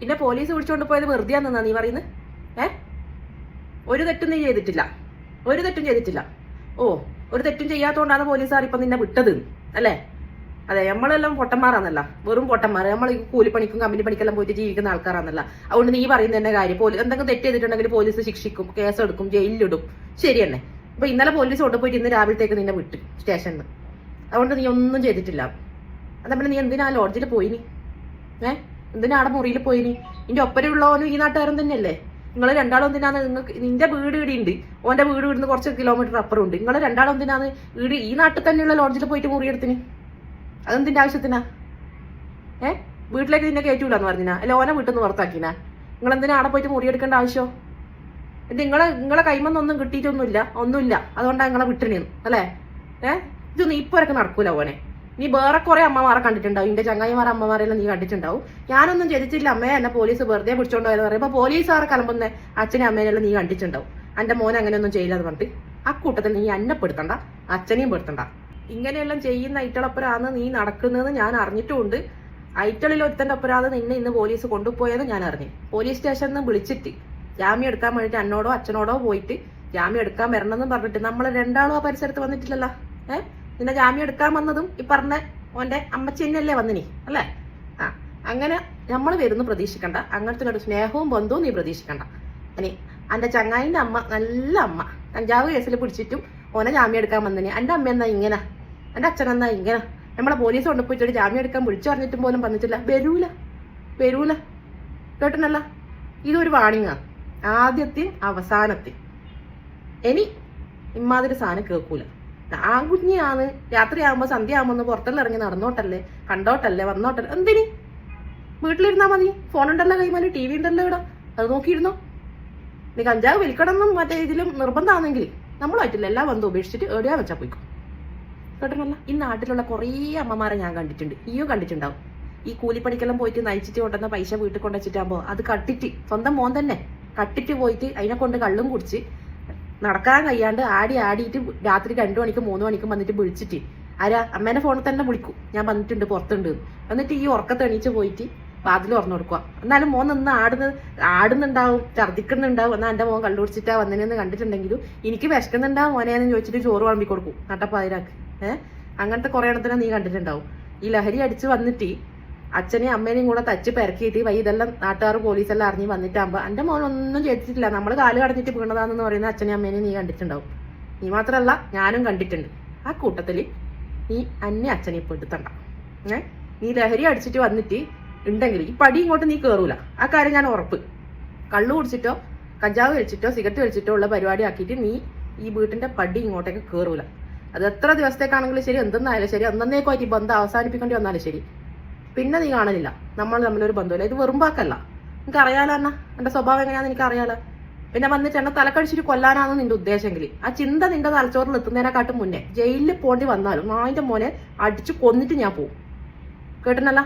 പിന്നെ പോലീസ് വിളിച്ചോണ്ട് പോയത് വെറുതെ നീ പറയുന്നത് ഏ? ഒരു തെറ്റും നീ ചെയ്തിട്ടില്ല. ഒരു തെറ്റും ചെയ്തിട്ടില്ല. ഓ ഒരു തെറ്റും ചെയ്യാത്തോണ്ടാണ് പോലീസുകാർ ഇപ്പൊ നിന്നെ വിട്ടത് അല്ലേ? അതെ നമ്മളെല്ലാം പൊട്ടന്മാരാന്നല്ല. വെറും പൊട്ടന്മാർ നമ്മൾ ഈ കൂലിപ്പണിക്കും കമ്പനി പണിക്കെല്ലാം പോയിട്ട് ജീവിക്കുന്ന ആൾക്കാരാന്നല്ല. അതുകൊണ്ട് നീ പറയുന്ന തന്നെ കാര്യം. പോലീസ് എന്തെങ്കിലും തെറ്റ് ചെയ്തിട്ടുണ്ടെങ്കിൽ പോലീസ് ശിക്ഷിക്കും കേസെടുക്കും ജയിലിലിടും. ശരി തന്നെ. അപ്പൊ ഇന്നലെ പോലീസ് കൊണ്ടുപോയിട്ട് ഇന്ന് രാവിലത്തേക്ക് നിന്നെ വിട്ടു സ്റ്റേഷനിൽ. അതുകൊണ്ട് നീ ഒന്നും ചെയ്തിട്ടില്ല. അതേപോലെ നീ എന്തിനാ ലോഡ്ജിൽ പോയിനി ഏ? എന്തിനാ അവിടെ മുറിയിൽ പോയിനി നിന്റെ ഒപ്പരയുള്ളവനും ഈ നാട്ടുകാരൻ തന്നെയല്ലേ? നിങ്ങൾ രണ്ടാളും എന്തിനാണ് നിങ്ങൾക്ക് നിന്റെ വീട് ഇവിടെ ഉണ്ട് ഓന്റെ വീട് ഇവിടുന്ന് കുറച്ച് കിലോമീറ്റർ അപ്പുറം ഉണ്ട് നിങ്ങൾ രണ്ടാളും എന്തിനാണ് വീട് ഈ നാട്ടിൽ തന്നെയുള്ള ലോഡ്ജിൽ പോയിട്ട് മുറിയെടുത്തിന്? അതെന്തിന്റെ ആവശ്യത്തിനാ? ഏ? വീട്ടിലേക്ക് നിന്നെ കയറ്റൂലെന്ന് പറഞ്ഞിനാ? അല്ല ഓനെ വീട്ടിൽ നിന്ന് പുറത്താക്കിനാ? നിങ്ങൾ എന്തിനാ അവിടെ പോയിട്ട് മുറിയെടുക്കേണ്ട ആവശ്യം? ഇത് നിങ്ങളെ നിങ്ങളെ കൈമന്നൊന്നും കിട്ടിയിട്ടൊന്നുമില്ല. ഒന്നുമില്ല. അതുകൊണ്ടാണ് നിങ്ങളെ വിട്ടിനു അല്ലേ? ഏ? ഇതൊന്നും ഇപ്പോഴൊക്കെ നടക്കൂല ഓനെ. നീ വേറെ കുറെ അമ്മമാരെ കണ്ടിട്ടുണ്ടാവും. ഇന്റെ ചങ്ങായിമാരെ അമ്മമാരെല്ലാം നീ കണ്ടിട്ടുണ്ടാവും. ഞാനൊന്നും ചെയ്തിട്ടില്ല. അമ്മയെ എന്നെ പോലീസ് വെറുതെ പിടിച്ചോണ്ടായെന്ന് പറയുമ്പോൾ പറയുമ്പോ പോലീസുകാരെ കലമ്പുന്ന? അച്ഛനെ അമ്മേനെല്ലാം നീ കണ്ടിട്ടുണ്ടാവും. എന്റെ മോൻ അങ്ങനെയൊന്നും ചെയ്യില്ലെന്ന് പറഞ്ഞിട്ട് ആ കൂട്ടത്തിൽ നീ എന്നെ പെടുത്തണ്ട. അച്ഛനെയും പെടുത്തണ്ട. ഇങ്ങനെയെല്ലാം ചെയ്യുന്ന ഐറ്റളപ്പുരാന്ന് നീ നടക്കുന്നതെന്ന് ഞാൻ അറിഞ്ഞിട്ടുണ്ട് ഐറ്റളിൽ ഒരുത്തന്റെ ഒപ്പരാത് നിന്നെ ഇന്ന് പോലീസ് കൊണ്ടുപോയെന്ന് ഞാൻ അറിഞ്ഞു. പോലീസ് സ്റ്റേഷനിൽ നിന്ന് വിളിച്ചിട്ട് ജാമ്യം എടുക്കാൻ വേണ്ടിയിട്ട് എന്നോടോ അച്ഛനോടോ പോയിട്ട് ജാമ്യം എടുക്കാൻ വരണമെന്നും പറഞ്ഞിട്ട് നമ്മൾ രണ്ടാളും ആ പരിസരത്ത് വന്നിട്ടില്ലല്ലോ. ഏ? നിന്നെ ജാമ്യം എടുക്കാൻ വന്നതും ഈ പറഞ്ഞ ഓന്റെ അമ്മച്ചി തന്നെയല്ലേ വന്നിനി അല്ലേ? ആ അങ്ങനെ നമ്മൾ വരുന്നു പ്രതീക്ഷിക്കണ്ട. അങ്ങനത്തെ ഒരു സ്നേഹവും ബന്ധവും നീ പ്രതീക്ഷിക്കണ്ട. ഇനി എന്റെ ചങ്ങായിന്റെ അമ്മ നല്ല അമ്മ. കഞ്ചാവ് കേസിൽ പിടിച്ചിട്ടും ഓനെ ജാമ്യം എടുക്കാൻ വന്നിനി. എന്റെ അമ്മ എന്നാ ഇങ്ങനെ? എന്റെ അച്ഛൻ എന്നാ ഇങ്ങനെ? നമ്മളെ പോലീസ് കൊണ്ടുപോയിട്ട് ജാമ്യം എടുക്കാൻ വിളിച്ചു പറഞ്ഞിട്ടും പോലും വന്നിട്ടില്ല. വരൂല. വരൂല. കേട്ടനല്ല ഇതൊരു വാണിങ്ങാ ആദ്യത്തെയും അവസാനത്തെയും ഇനി ഇമ്മാതിരി സാധനം കേൾക്കൂല. ആൺകുഞ്ഞിയാണ് രാത്രിയാകുമ്പോ സന്ധ്യ ആകുമ്പോ ഒന്ന് പുറത്തെല്ലാം ഇറങ്ങി നടന്നോട്ടല്ലേ? കണ്ടോട്ടല്ലേ? വന്നോട്ടല്ലേ? എന്തിനി? വീട്ടിലിരുന്നാ മതി. ഫോൺ ഉണ്ടല്ലോ കൈമാൽ ടി വി ഉണ്ടല്ലോ ഇവിടെ. അത് നോക്കിയിരുന്നോ? നീ കഞ്ചാവ് വിൽക്കണമെന്നും മറ്റേ ഇതിലും നിർബന്ധമാണെങ്കിൽ നമ്മളായിട്ടില്ല. എല്ലാ ബന്ധവും ഉപേക്ഷിച്ചിട്ട് എവിടെയാ വെച്ചാ പോയിക്കോ? കേട്ടനല്ല ഈ നാട്ടിലുള്ള കുറേ അമ്മമാരെ ഞാൻ കണ്ടിട്ടുണ്ട്. ഈയോ കണ്ടിട്ടുണ്ടാവും. ഈ കൂലിപ്പണിക്കെല്ലാം പോയിട്ട് നയിച്ചിട്ട് കൊണ്ടുവന്ന പൈസ വീട്ടിൽ കൊണ്ടുവച്ചിട്ടാകുമ്പോൾ അത് കട്ടിട്ട് സ്വന്തം മോൻ തന്നെ കട്ടിട്ട് പോയിട്ട് അതിനെ കൊണ്ട് കള്ളും കുടിച്ച് നടക്കാൻ കഴിയാണ്ട് ആടി ആടിയിട്ട് രാത്രി രണ്ടു മണിക്ക് മൂന്ന് മണിക്കും വന്നിട്ട് വിളിച്ചിട്ട് ആരാ? അമ്മേന്റെ ഫോണിൽ തന്നെ വിളിക്കും. ഞാൻ വന്നിട്ടുണ്ട് പുറത്തുണ്ട്. എന്നിട്ട് ഈ ഉറക്കത്തെ എണീച്ച് പോയിട്ട് വാതിൽ തുറന്നു കൊടുക്കുക. എന്നാലും മോൻ നിന്ന് ആടുന്ന ആടുന്നുണ്ടാവും ഛർദിക്കുന്നുണ്ടാവും. എന്നാൽ എന്റെ മോൻ കണ്ടുപിടിച്ചിട്ടാ വന്നതെന്ന് കണ്ടിട്ടുണ്ടെങ്കിലും എനിക്ക് വിശക്കുന്നുണ്ടാവും മോനെയെന്ന് ചോദിച്ചിട്ട് ചോറ് വിളമ്പി കൊടുക്കും. നട്ടപ്പാതിരാക്ക് ഏഹ് അങ്ങനത്തെ കുറേ എണ്ണത്തിനെ നീ കണ്ടിട്ടുണ്ടാവും. ഈ ലഹരി അടിച്ച് വന്നിട്ട് അച്ഛനെയും അമ്മേനെയും കൂടെ തച്ച് പെരക്കിയിട്ട് വൈ ഇതെല്ലാം നാട്ടുകാർ പോലീസെല്ലാം അറിഞ്ഞ് വന്നിട്ടാകുമ്പോൾ എന്റെ ഒന്നും ചെയ്തിട്ടില്ല. നമ്മൾ കാൽ കടഞ്ഞിട്ട് വീണതാണെന്ന് പറയുന്ന അച്ഛനെയും അമ്മേനെയും നീ കണ്ടിട്ടുണ്ടാവും. നീ മാത്രമല്ല ഞാനും കണ്ടിട്ടുണ്ട്. ആ കൂട്ടത്തിൽ നീ അന്നെ അച്ഛനെ പെടുത്തണ്ട ഏ? നീ ലഹരി അടിച്ചിട്ട് വന്നിട്ട് ഉണ്ടെങ്കിൽ ഈ പടി ഇങ്ങോട്ട് നീ കയറൂല ആ കാര്യം ഞാൻ ഉറപ്പ്. കള്ളു കുടിച്ചിട്ടോ കഞ്ചാവ് കഴിച്ചിട്ടോ സിഗരറ്റ് കഴിച്ചിട്ടോ ഉള്ള പരിപാടി ആക്കിയിട്ട് നീ ഈ വീട്ടിന്റെ പടി ഇങ്ങോട്ടേക്ക് കയറൂല അത് എത്ര ദിവസത്തേക്കാണെങ്കിലും ശരി എന്തെന്നായാലും ശരി എന്തെന്നേക്കോ ആയിട്ട് ബന്ധം അവസാനിപ്പിക്കേണ്ടി വന്നാലും ശരി. പിന്നെ നീ കാണലില്ല. നമ്മൾ തമ്മിലൊരു ബന്ധമില്ല. ഇത് വെറും വാക്കല്ല എനിക്ക് അറിയാലോ അണ്ണ? എന്റെ സ്വഭാവം എങ്ങനെയാന്ന് എനിക്ക് അറിയാലോ പിന്നെ വന്നിട്ട് എന്നെ തലക്കടിച്ചിട്ട് കൊല്ലാനാണ് നിന്റെ ഉദ്ദേശമെങ്കിൽ. ആ ചിന്ത നിന്റെ തലച്ചോറിൽ എത്തുന്നതിനെക്കാട്ടും മുന്നേ ജയിലിൽ പോണ്ടി വന്നാലും നായിന്റെ മോനെ അടിച്ചു കൊന്നിട്ട് ഞാൻ പോവും. കേട്ടിനല്ല